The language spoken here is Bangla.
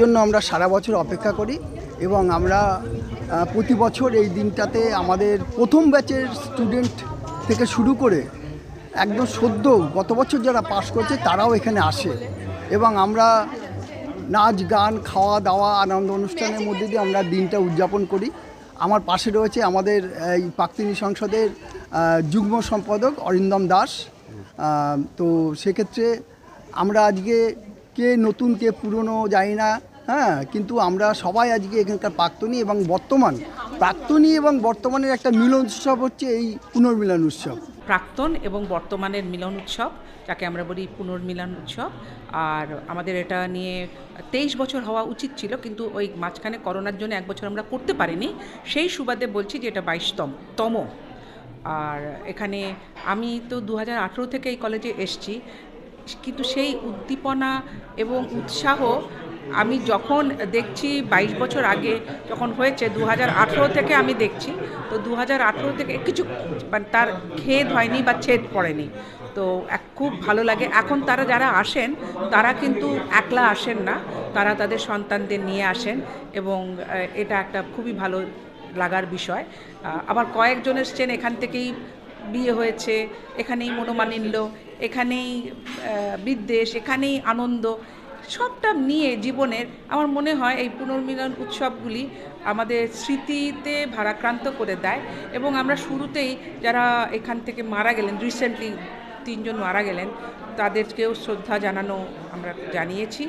জন্য আমরা সারা বছর অপেক্ষা করি এবং আমরা প্রতি বছর এই দিনটাতে আমাদের প্রথম ব্যাচের স্টুডেন্ট থেকে শুরু করে একদম সদ্য গত বছর যারা পাশ করছে তারাও এখানে আসে এবং আমরা নাচ, গান, খাওয়া দাওয়া, আনন্দ অনুষ্ঠানের মধ্যে দিয়ে আমরা দিনটা উদযাপন করি। আমার পাশে রয়েছে আমাদের এই প্রাক্তিনী সংসদের যুগ্ম সম্পাদক অরিন্দম দাস। তো সেক্ষেত্রে আমরা আজকে কে নতুন, কে পুরনো জানি না। হ্যাঁ কিন্তু আমরা সবাই আজকে এখানকার প্রাক্তনী এবং বর্তমান। প্রাক্তনী এবং বর্তমানের একটা মিলন উৎসব হচ্ছে এই পুনর্মিলন উৎসব। প্রাক্তন এবং বর্তমানের মিলন উৎসব, যাকে আমরা বলি পুনর্মিলন উৎসব। আর আমাদের এটা নিয়ে তেইশ বছর হওয়া উচিত ছিল, কিন্তু ওই মাঝখানে করোনার জন্য এক বছর আমরা করতে পারিনি। সেই সুবাদে বলছি যে এটা বাইশতম, তম। আর এখানে আমি তো দু হাজার আঠেরো থেকে এই কলেজে এসছি, কিন্তু সেই উদ্দীপনা এবং উৎসাহ আমি যখন দেখছি বাইশ বছর আগে যখন হয়েছে দু হাজার আঠেরো থেকে আমি দেখছি, তো দু হাজার আঠেরো থেকে কিছু মানে তার খেদ হয়নি বা ছেদ পড়েনি। তো এক খুব ভালো লাগে। এখন তারা যারা আসেন, তারা কিন্তু একলা আসেন না। তারা তাদের সন্তানদের নিয়ে আসেন এবং এটা একটা খুবই ভালো লাগার বিষয়। আবার কয়েকজন এসছেন, এখান থেকেই বিয়ে হয়েছে, এখানেই মনোমালিন্য, এখানেই বিদ্বেষ, এখানেই আনন্দ। সবটা নিয়ে জীবনের আমার মনে হয় এই পুনর্মিলন উৎসবগুলি আমাদের স্মৃতিতে ভারাক্রান্ত করে দেয় এবং আমরা শুরুতেই যারা এখান থেকে মারা গেলেন রিসেন্টলি তিনজন মারা গেলেন, তাদেরকেও শ্রদ্ধা জানানো আমরা জানিয়েছি।